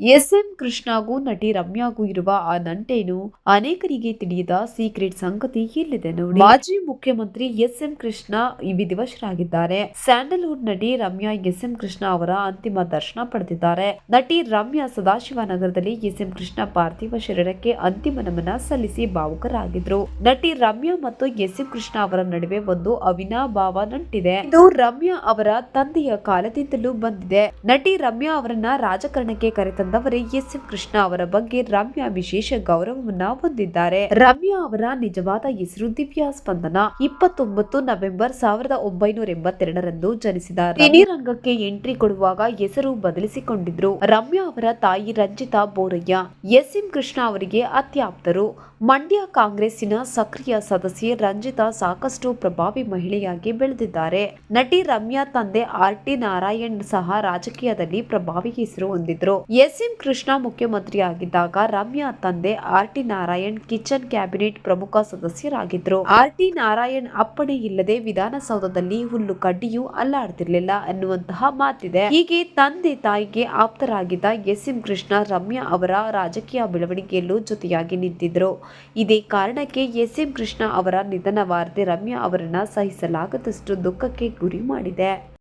S M ಕೃಷ್ಣಗೂ ನಟಿ ರಮ್ಯಾಗೂ ಇರುವ ಆ ನಂಟೇನು ಅನೇಕರಿಗೆ ತಿಳಿಯದ ಸೀಕ್ರೆಟ್ ಸಂಗತಿ ಇಲ್ಲಿದೆ ನೋಡಿ. ಮಾಜಿ ಮುಖ್ಯಮಂತ್ರಿ ಎಸ್ ಎಂ ಕೃಷ್ಣ ವಿಧಿವಶರಾಗಿದ್ದಾರೆ. ಸ್ಯಾಂಡಲ್ವುಡ್ ನಟಿ ರಮ್ಯಾ ಎಸ್ ಎಂ ಕೃಷ್ಣ ಅವರ ಅಂತಿಮ ದರ್ಶನ ಪಡೆದಿದ್ದಾರೆ. ನಟಿ ರಮ್ಯಾ ಸದಾಶಿವನಗರದಲ್ಲಿ ಎಸ್ ಎಂ ಕೃಷ್ಣ ಪಾರ್ಥಿವ ಶರೀರಕ್ಕೆ ಅಂತಿಮ ನಮನ ಸಲ್ಲಿಸಿ ಭಾವುಕರಾಗಿದ್ರು. ನಟಿ ರಮ್ಯಾ ಮತ್ತು ಎಸ್ ಎಂ ಕೃಷ್ಣ ಅವರ ನಡುವೆ ಒಂದು ಅವಿನಾಭಾವ ನಂಟಿದೆ. ಇದು ರಮ್ಯಾ ಅವರ ತಂದೆಯ ಕಾಲದಿಂದಲೂ ಬಂದಿದೆ. ನಟಿ ರಮ್ಯಾ ಅವರನ್ನ ರಾಜಕಾರಣಕ್ಕೆ ಕರೆತಂದವರೇ ಎಸ್ ಎಂ ಕೃಷ್ಣ ಅವರ ಬಗ್ಗೆ ರಮ್ಯಾ ವಿಶೇಷ ಗೌರವವನ್ನ ಹೊಂದಿದ್ದಾರೆ. ರಮ್ಯಾ ಅವರ ನಿಜವಾದ ಹೆಸರು ದಿವ್ಯಾ ಸ್ಪಂದನ. ಇಪ್ಪತ್ತೊಂಬತ್ತು ನವೆಂಬರ್ ಸಾವಿರದ ಒಂಬೈನೂರ ಎಂಬತ್ತೆರಡರಂದು ಜನಿಸಿದ ರಂಗಕ್ಕೆ ಎಂಟ್ರಿ ಕೊಡುವಾಗ ಹೆಸರು ಬದಲಿಸಿಕೊಂಡಿದ್ರು. ರಮ್ಯಾ ಅವರ ತಾಯಿ ರಂಜಿತಾ ಬೋರಯ್ಯ. ಎಸ್ ಎಂ ಕೃಷ್ಣ ಅವರಿಗೆ ಅತ್ಯಾಪ್ತರು. ಮಂಡ್ಯ ಕಾಂಗ್ರೆಸ್ಸಿನ ಸಕ್ರಿಯ ಸದಸ್ಯೆ ರಂಜಿತಾ ಸಾಕಷ್ಟು ಪ್ರಭಾವಿ ಮಹಿಳೆಯಾಗಿ ಬೆಳೆದಿದ್ದಾರೆ. ನಟಿ ರಮ್ಯಾ ತಂದೆ ಆರ್ ಟಿ ನಾರಾಯಣ್ ಸಹ ರಾಜಕೀಯದಲ್ಲಿ ಪ್ರಭಾವಿ ಹೆಸರು ಹೊಂದಿದ್ರು. ಎಸ್ ಎಂ ಕೃಷ್ಣ ಮುಖ್ಯಮಂತ್ರಿಯಾಗಿದ್ದಾಗ ರಮ್ಯಾ ತಂದೆ R T Narayan kitchen cabinet ಪ್ರಮುಖ ಸದಸ್ಯರಾಗಿದ್ರು. ಆರ್ ಟಿ ನಾರಾಯಣ್ ಅಪ್ಪಣೆ ಇಲ್ಲದೆ ವಿಧಾನಸೌಧದಲ್ಲಿ ಹುಲ್ಲು ಕಡ್ಡಿಯೂ ಅಲ್ಲಾಡ್ತಿರ್ಲಿಲ್ಲ ಅನ್ನುವಂತಹ ಮಾತಿದೆ. ಹೀಗೆ ತಂದೆ ತಾಯಿಗೆ ಆಪ್ತರಾಗಿದ್ದ ಎಸ್ ಎಂ ಕೃಷ್ಣ ರಮ್ಯಾ ಅವರ ರಾಜಕೀಯ ಬೆಳವಣಿಗೆಯಲ್ಲೂ ಜೊತೆಯಾಗಿ ನಿಂತಿದ್ರು. ಇದೇ ಕಾರಣಕ್ಕೆ ಎಸ್ ಎಂ ಕೃಷ್ಣ ಅವರ ನಿಧನ ವಾರ್ತೆ ರಮ್ಯಾ ಅವರನ್ನು ಸಹಿಸಲಾಗದಷ್ಟು ದುಃಖಕ್ಕೆ ಗುರಿ ಮಾಡಿದೆ.